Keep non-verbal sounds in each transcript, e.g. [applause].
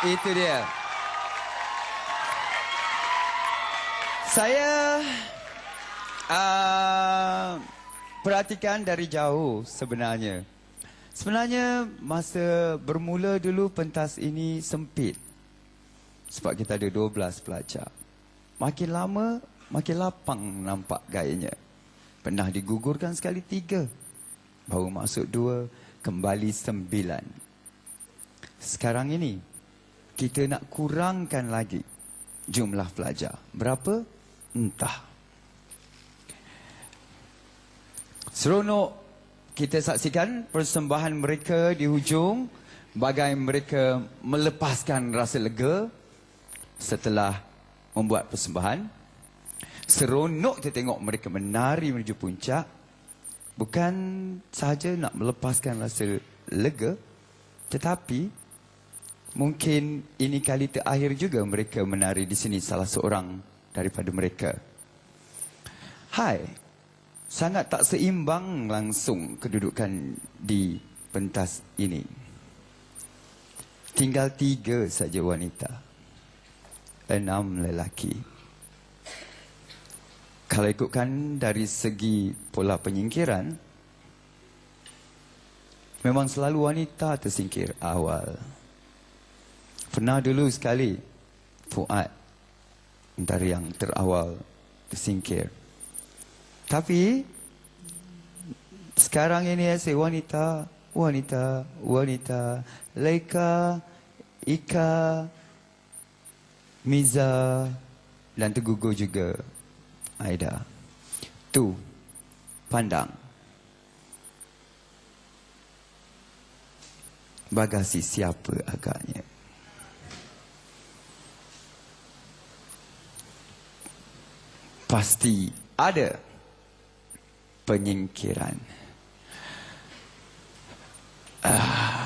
Itu dia. Saya uh, perhatikan dari jauh sebenarnya. Sebenarnya masa bermula dulu pentas ini sempit. Sebab kita ada 12 pelajar. Makin lama, makin lapang nampak gayanya. Pernah digugurkan sekali tiga. Baru masuk dua, kembali sembilan. Sekarang ini, kita nak kurangkan lagi jumlah pelajar. Berapa? Entah. Seronok kita saksikan persembahan mereka di hujung. Bagai mereka melepaskan rasa lega setelah membuat persembahan. Seronok kita tengok mereka menari menuju puncak. Bukan sahaja nak melepaskan rasa lega. Tetapi mungkin ini kali terakhir juga mereka menari di sini salah seorang daripada mereka. Hai, sangat tak seimbang langsung kedudukan di pentas ini. Tinggal tiga saja wanita. Enam lelaki. Kalau ikutkan dari segi pola penyingkiran, memang selalu wanita tersingkir awal. Pernah dulu sekali Fuad antara yang terawal tersingkir. Tapi sekarang ini saya wanita, wanita, wanita, Laika, Ika, Miza dan tergugur juga Aida. Tu pandang. Bagasi siapa agaknya? Pasti ada penyingkiran. Hmm.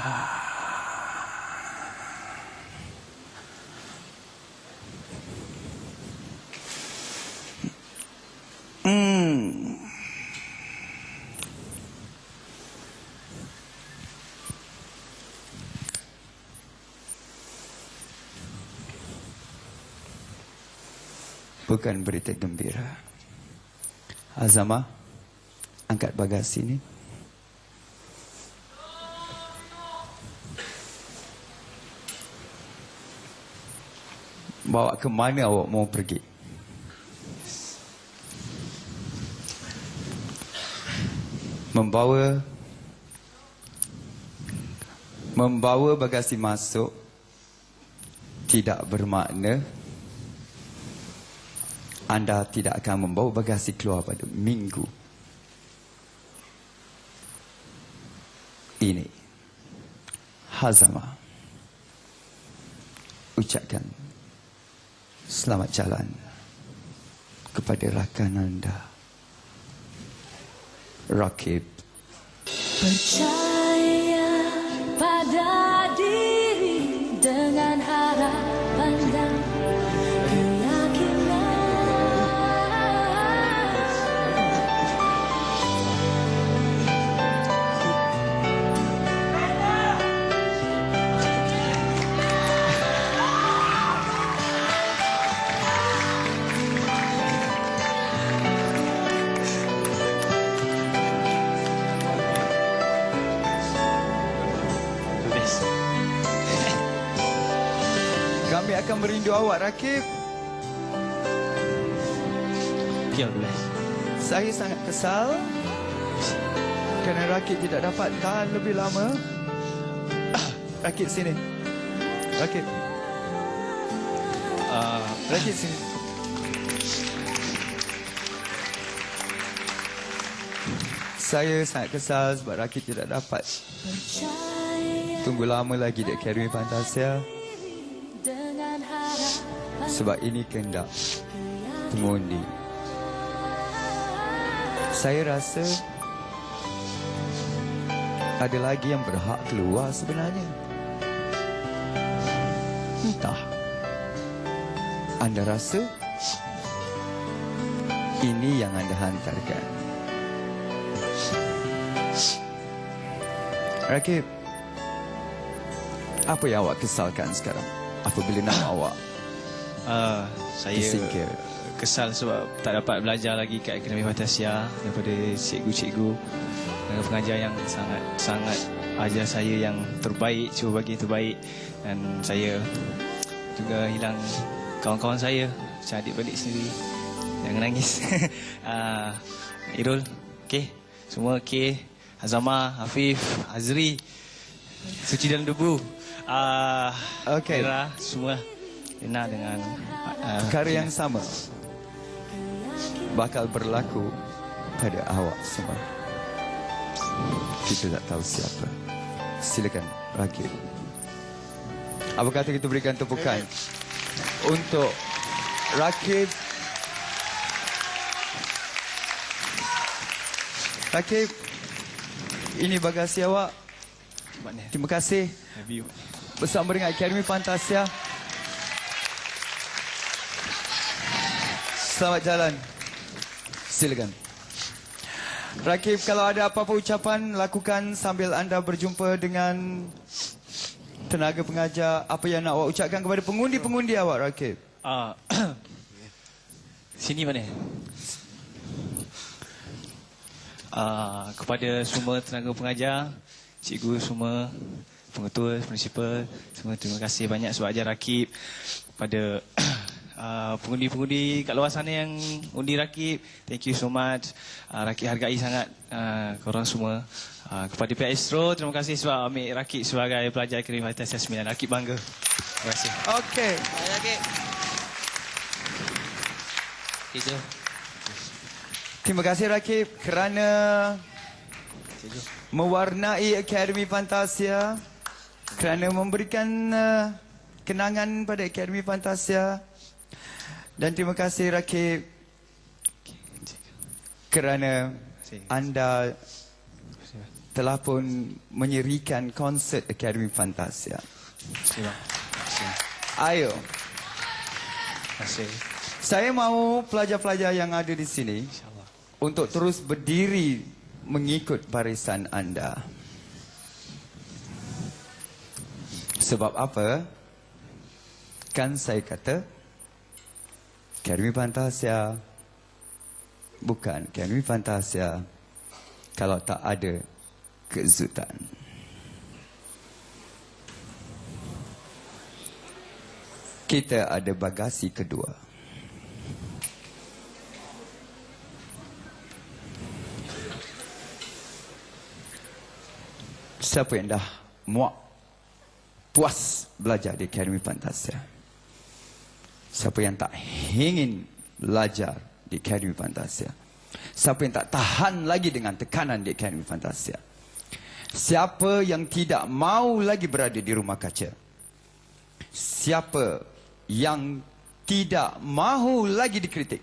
Bukan berita gembira. Azama, angkat bagasi ni. Bawa ke mana awak mau pergi? Membawa membawa bagasi masuk tidak bermakna anda tidak akan membawa bagasi keluar pada minggu ini. Hazama. Ucapkan selamat jalan kepada rakan anda. Rakib. Percaya pada Kami akan merindu awak, Rakib. Dulu. Saya sangat kesal kerana Rakib tidak dapat tahan lebih lama. Ah, [coughs] Rakib sini. Rakib, Uh, Rakib sini. Saya sangat kesal sebab Rakib tidak dapat tunggu lama lagi di Academy Fantasia sebab ini kehendak pengundi. Saya rasa ada lagi yang berhak keluar sebenarnya. Entah. Anda rasa ini yang anda hantarkan? Rakib, apa yang awak kesalkan sekarang? apabila nama awak Uh, saya Disingkir. kesal sebab tak dapat belajar lagi kat Akademi Fantasia daripada cikgu-cikgu dan pengajar yang sangat sangat ajar saya yang terbaik, cuba bagi yang terbaik dan saya juga hilang kawan-kawan saya macam adik-beradik sendiri. Jangan nangis. uh, [laughs] Irul, okey. Semua okey. Azama, Hafif, Azri, Suci dalam debu. Uh, Okey. Ira, semua. Lina dengan uh, perkara yang sama bakal berlaku pada awak semua. Kita tak tahu siapa. Silakan Rakib. Apa kata kita berikan tepukan untuk Rakib. Rakib, ini bagasi awak. Terima kasih bersama dengan Akademi Fantasia. Selamat jalan. Silakan. Rakib, kalau ada apa-apa ucapan, lakukan sambil anda berjumpa dengan tenaga pengajar. Apa yang nak awak ucapkan kepada pengundi-pengundi awak, Rakib? Ah, [coughs] sini mana? Ah, kepada semua tenaga pengajar, cikgu semua, pengetua, prinsipal, semua terima kasih banyak sebab ajar rakib. Kepada ah, pengundi-pengundi kat luar sana yang undi rakib, thank you so much. Ah, rakib hargai sangat ah, korang semua. Ah, kepada pihak Astro, terima kasih sebab ambil rakib sebagai pelajar Akademi Fantasia 9. Rakib bangga. Terima kasih. Okey. Itu. Terima kasih Rakib kerana mewarnai Akademi Fantasia, kerana memberikan uh, kenangan pada Akademi Fantasia. Dan terima kasih Rakib kerana anda telah pun menyerikan konsert Akademi Fantasia. Terima kasih. Ayo, Terima kasih. saya mahu pelajar-pelajar yang ada di sini untuk terus berdiri mengikut barisan anda. Sebab apa? Kan saya kata, Akademi Fantasia bukan Akademi Fantasia kalau tak ada kezutan. Kita ada bagasi kedua. Siapa yang dah muak puas belajar di Akademi Fantasia? Siapa yang tak ingin belajar di Akademi Fantasia? Siapa yang tak tahan lagi dengan tekanan di Akademi Fantasia? Siapa yang tidak mau lagi berada di rumah kaca? Siapa yang tidak mahu lagi dikritik?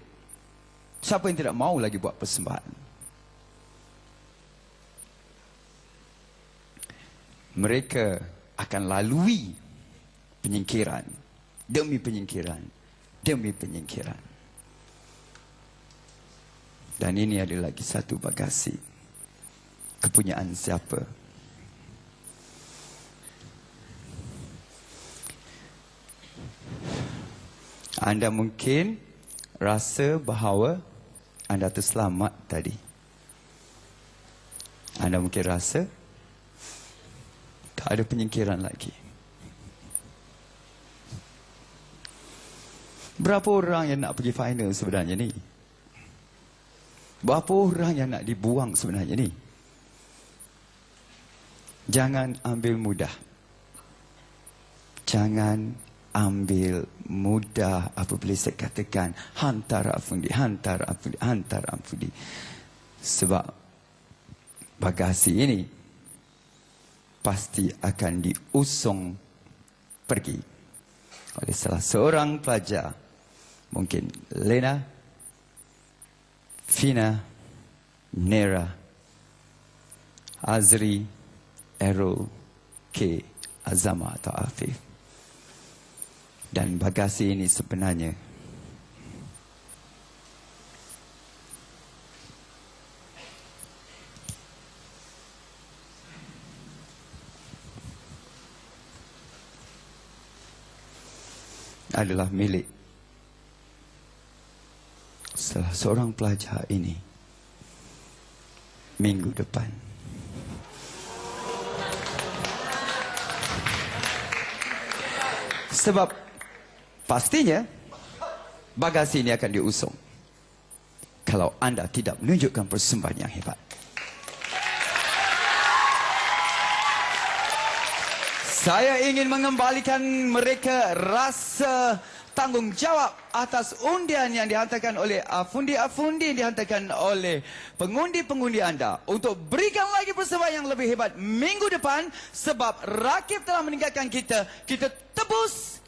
Siapa yang tidak mahu lagi buat persembahan? mereka akan lalui penyingkiran demi penyingkiran demi penyingkiran. Dan ini adalah lagi satu bagasi kepunyaan siapa? Anda mungkin rasa bahawa anda terselamat tadi. Anda mungkin rasa tak ada penyingkiran lagi. Berapa orang yang nak pergi final sebenarnya ni? Berapa orang yang nak dibuang sebenarnya ni? Jangan ambil mudah. Jangan ambil mudah apabila saya katakan hantar afundi, hantar afundi, hantar afundi. Sebab bagasi ini pasti akan diusung pergi oleh salah seorang pelajar mungkin Lena Fina Nera Azri Errol K Azama atau Afif. Dan bagasi ini sebenarnya adalah milik salah seorang pelajar ini minggu depan. Sebab pastinya bagasi ini akan diusung kalau anda tidak menunjukkan persembahan yang hebat. Saya ingin mengembalikan mereka rasa tanggungjawab atas undian yang dihantarkan oleh afundi-afundi yang dihantarkan oleh pengundi-pengundi anda untuk berikan lagi persembahan yang lebih hebat minggu depan sebab rakib telah meninggalkan kita kita tebus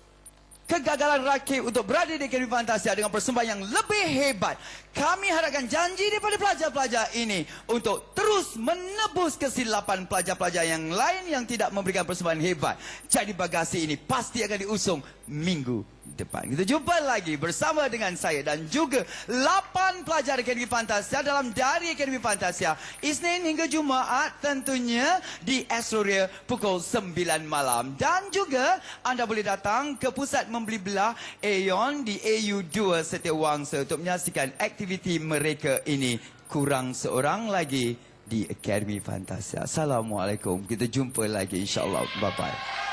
kegagalan rakib untuk berada di Akademi Fantasia dengan persembahan yang lebih hebat. Kami harapkan janji daripada pelajar-pelajar ini untuk terus menebus kesilapan pelajar-pelajar yang lain yang tidak memberikan persembahan hebat. Jadi bagasi ini pasti akan diusung minggu depan. Kita jumpa lagi bersama dengan saya dan juga 8 pelajar Akademi Fantasia dalam Dari Akademi Fantasia. Isnin hingga Jumaat tentunya di Astoria pukul 9 malam. Dan juga anda boleh datang ke pusat membeli belah Aeon di AU2 Setiawangsa untuk menyaksikan aktiviti mereka ini. Kurang seorang lagi di Akademi Fantasia. Assalamualaikum. Kita jumpa lagi insyaAllah. Bye-bye.